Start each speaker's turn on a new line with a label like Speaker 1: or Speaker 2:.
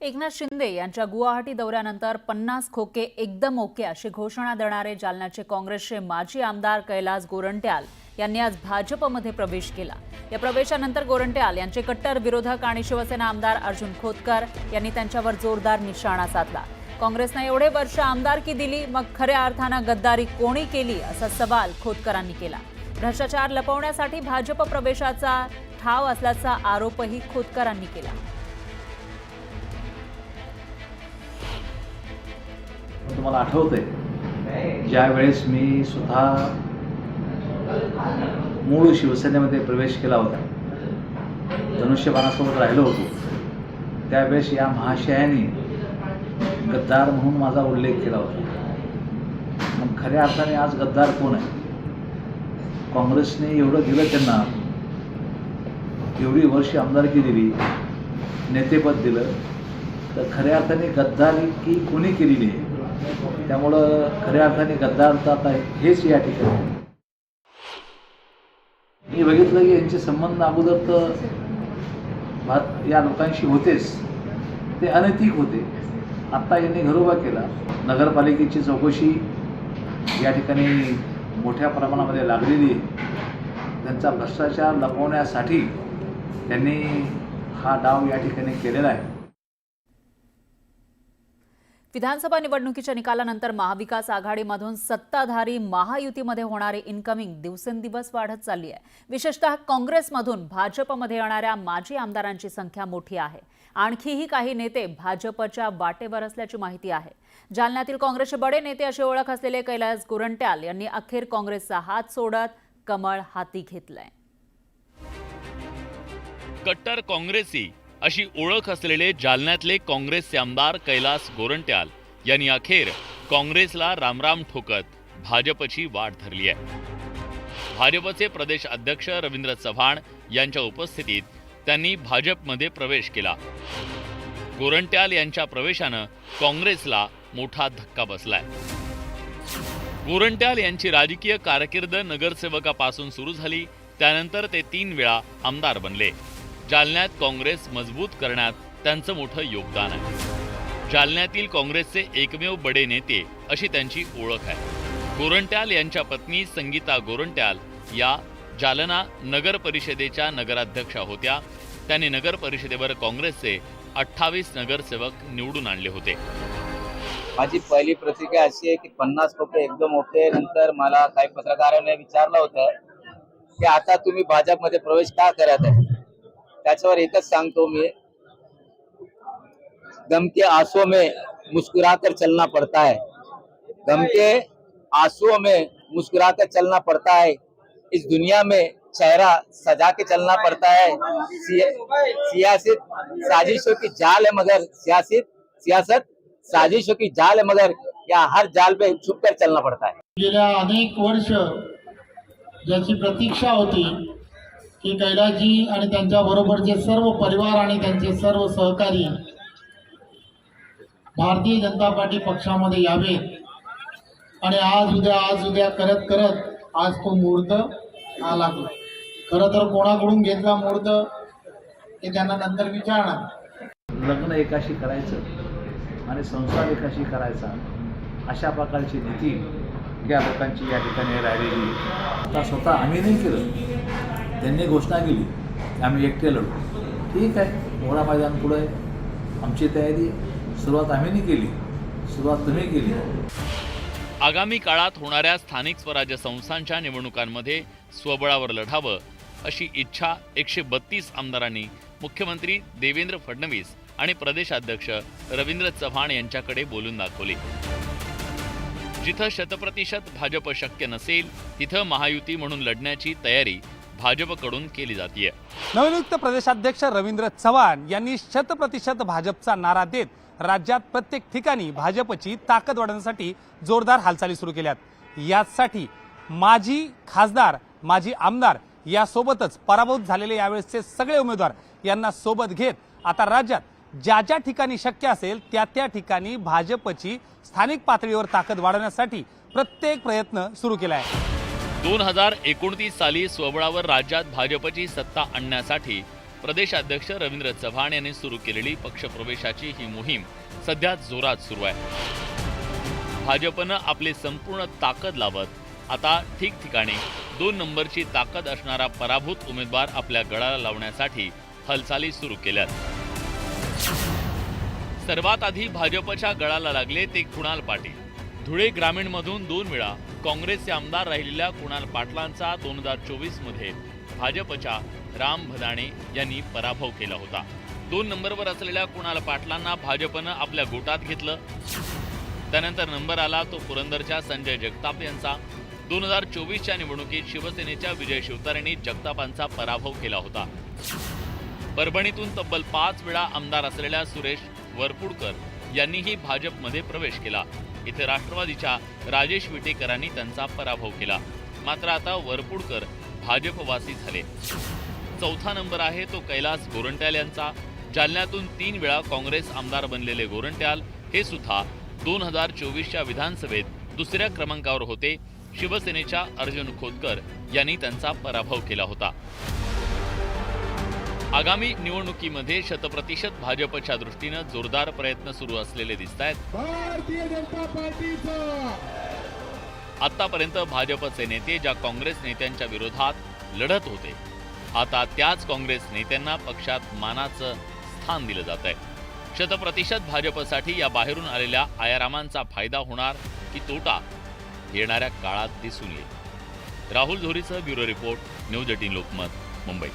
Speaker 1: एकनाथ शिंदे यांच्या गुवाहाटी दौऱ्यानंतर पन्नास खोके एकदम ओके अशी घोषणा देणारे जालन्याचे काँग्रेसचे माजी आमदार कैलास गोरंट्याल यांनी आज भाजपमध्ये प्रवेश केला. या प्रवेशानंतर गोरंट्याल यांचे कट्टर विरोधक आणि शिवसेना आमदार अर्जुन खोतकर यांनी त्यांच्यावर जोरदार निशाणा साधला. काँग्रेसनं एवढे वर्ष आमदारकी दिली मग खऱ्या अर्थानं गद्दारी कोणी केली असा सवाल खोतकरांनी केला. भ्रष्टाचार लपवण्यासाठी भाजप प्रवेशाचा ठाव असल्याचा आरोपही खोतकरांनी केला.
Speaker 2: तुम्हाला आठवतंय ज्या वेळेस मी स्वतः मूळ शिवसेनेमध्ये प्रवेश केला होता धनुष्यबाणासोबत राहिलो होतो त्यावेळेस या महाशयाने गद्दार म्हणून माझा उल्लेख केला होता. मग खऱ्या अर्थाने आज गद्दार कोण आहे? काँग्रेसने एवढं दिलं त्यांना एवढी वर्ष आमदारकी दिली नेतेपद दिलं तर खऱ्या अर्थाने गद्दारी की कोणी केलेली आहे? त्यामुळं खऱ्या अर्थाने गद्दार जात आहे हेच या ठिकाणी मी बघितलं की यांचे संबंध अगोदर तर भा- या लोकांशी होतेच. ते अनैतिक होते. आत्ता यांनी घरोबा केला. नगरपालिकेची चौकशी या ठिकाणी मोठ्या प्रमाणामध्ये लागलेली त्यांचा भ्रष्टाचार लपवण्यासाठी त्यांनी हा डाव या ठिकाणी केलेला आहे.
Speaker 1: विधानसभा निवडणुकीच्या निकालानंतर महाविकास आघाडीमधून सत्ताधारी महायुतीमध्ये होणारी इन्कमिंग दिवसेंदिवस वाढत चालली आहे. विशेषतः काँग्रेसमधून भाजपमध्ये येणाऱ्या माजी आमदारांची संख्या मोठी आहे. आणखीही काही नेते भाजपच्या वाटेवर असल्याची माहिती आहे. जालन्यातील काँग्रेसचे बडे नेते अशी ओळख असलेले कैलास गोरंट्याल यांनी अखेर काँग्रेसचा हात सोडत कमळ हाती घेतलाय.
Speaker 3: कट्टर काँग्रेसी अशी ओळख असलेले जालन्यातले काँग्रेसचे आमदार कैलास गोरंट्याल यांनी अखेर काँग्रेसला रामराम ठोकत भाजपची वाट धरली आहे. भाजपचे प्रदेश अध्यक्ष रवींद्र चव्हाण यांच्या उपस्थितीत त्यांनी भाजपमध्ये प्रवेश केला. गोरंट्याल यांच्या प्रवेशानं काँग्रेसला मोठा धक्का बसलाय. गोरंट्याल यांची राजकीय कारकीर्द नगरसेवकापासून सुरू झाली त्यानंतर ते तीन वेळा आमदार बनले. जालन्यात काँग्रेस मजबूत करण्यात त्यांचं मोठं योगदान आहे. जालन्यातील काँग्रेसचे एकमेव बडे नेते अशी त्यांची ओळख आहे. गोरंट्याल यांच्या पत्नी संगीता गोरंट्याल या जालना नगर परिषदेच्या नगराध्यक्षा होत्या. त्यांनी नगर परिषदेवर काँग्रेसचे अठ्ठावीस नगरसेवक निवडून आणले होते.
Speaker 4: माझी पहिली प्रतिक्रिया अशी आहे की पन्नास रुपये एकदम होते नंतर मला काही पत्रकारांनी विचारलं होतं की आता तुम्ही भाजपमध्ये प्रवेश का करत आहे? त्याच्यावर एकच गम के आंसुओं में मुस्कुराकर चलना पड़ता है. गम के आंसुओं में मुस्कुराकर चलना पड़ता है. इस दुनिया में चेहरा सजा के चलना पड़ता है. सियासत साजिशों की जाल है मगर, सियासत सियासत साजिशों की जाल है मगर, या हर जाल पे छुप कर चलना पड़ता है।
Speaker 5: अनेक वर्ष ज्याची प्रतीक्षा होती की कैलाजी आणि त्यांच्या बरोबरचे सर्व परिवार आणि त्यांचे सर्व सहकारी भारतीय जनता पार्टी पक्षामध्ये यावेत आणि आज उद्या आज उद्या करत करत आज तो मुहूर्त आला. खरं तर कोणाकडून घेतला मुहूर्त हे त्यांना नंतर विचारणार.
Speaker 2: लग्न एकाशी करायचं आणि संसार एकाशी करायचा अशा प्रकारची नीती या लोकांची या ठिकाणी राहिलेली आता स्वतः आम्ही नाही केलं. त्यांनी घोषणा केली की आम्ही एकटे लढू. ठीक आहे मोठा मैदान पुढं आहे. आमची तयारी सुरुवात आम्ही नाही केली. सुरुवात तुम्ही केली.
Speaker 3: आगामी काळात होणाऱ्या स्थानिक स्वराज्य संस्थांच्या निवडणुकांमध्ये स्वबळावर लढावं अशी इच्छा एकशे बत्तीस आमदारांनी मुख्यमंत्री देवेंद्र फडणवीस आणि प्रदेशाध्यक्ष रवींद्र चव्हाण यांच्याकडे बोलून दाखवली. जिथं शतप्रतिशत भाजप शक्य नसेल तिथं महायुती म्हणून लढण्याची तयारी भाजपकडून केली जाते
Speaker 6: नवनियुक्त प्रदेशाध्यक्ष रवींद्र चव्हाण यांनी शतप्रतिशत भाजपचा नारा देत राज्यात प्रत्येक ठिकाणी भाजपची ताकद वाढवण्यासाठी जोरदार हालचाली सुरू केल्यात. यासाठी माजी खासदार माजी आमदार यासोबतच पराभूत झालेले यावेळेसचे सगळे उमेदवार यांना सोबत घेत आता राज्यात ज्या ज्या ठिकाणी शक्य असेल त्या त्या ठिकाणी भाजपची स्थानिक पातळीवर ताकद वाढवण्यासाठी प्रत्येक प्रयत्न सुरू केला आहे.
Speaker 3: दोन हजार एकोणतीस साली स्वबळावर राज्यात भाजपची सत्ता आणण्यासाठी प्रदेशाध्यक्ष रवींद्र चव्हाण यांनी सुरू केलेली पक्षप्रवेशाची ही मोहीम सध्या जोरात सुरू आहे. भाजपनं आपली संपूर्ण ताकद लावत आता ठिकठिकाणी दोन नंबरची ताकद असणारा पराभूत उमेदवार आपल्या गळाला लावण्यासाठी हालचाली सुरू केल्यात. सर्वात आधी भाजपच्या गळाला लागले ते कुणाल पाटील. धुळे ग्रामीणमधून दोन वेळा काँग्रेसचे आमदार राहिलेल्या कुणाल पाटलांचा दोन हजार चोवीसमध्ये भाजपच्या राम भदाणे यांनी पराभव केला होता. दोन नंबरवर असलेल्या कुणाल पाटलांना भाजपनं आपल्या गोटात घेतलं. त्यानंतर नंबर आला तो पुरंदरच्या संजय जगताप यांचा. दोन हजार चोवीसच्या निवडणुकीत शिवसेनेच्या विजय शिवतारेंनी जगतापांचा पराभव केला होता. परभणीतून तब्बल पाच वेळा आमदार असलेल्या सुरेश वरपुडकर यांनीही भाजपमध्ये प्रवेश केला. इथे राष्ट्रवादीच्या राजेश विटेकरांनी त्यांचा पराभव केला. मात्र आता वरपुडकर भाजपवासी झाले. चौथा नंबर आहे तो कैलास गोरंट्याल यांचा. जालन्यातून तीन वेळा काँग्रेस आमदार बनलेले गोरंट्याल हे सुद्धा दोन हजार चोवीसच्या विधानसभेत दुसऱ्या क्रमांकावर होते. शिवसेनेच्या अर्जुन खोतकर यांनी त्यांचा पराभव केला होता. आगामी निवडणुकीमध्ये शतप्रतिशत भाजपच्या दृष्टीनं जोरदार प्रयत्न सुरू असलेले दिसत आहेत
Speaker 5: भारतीय जनता पार्टीचा!
Speaker 3: आतापर्यंत भाजपचे नेते ज्या काँग्रेस नेत्यांच्या विरोधात लढत होते आता त्याच काँग्रेस नेत्यांना पक्षात मानाचं स्थान दिलं जात आहे शतप्रतिशत भाजपसाठी या बाहेरून आलेल्या आयारामांचा फायदा होणार की तोटा येणाऱ्या काळात दिसून येईल. Rahul झोरीसह bureau report news eighteen Lokmat Mumbai.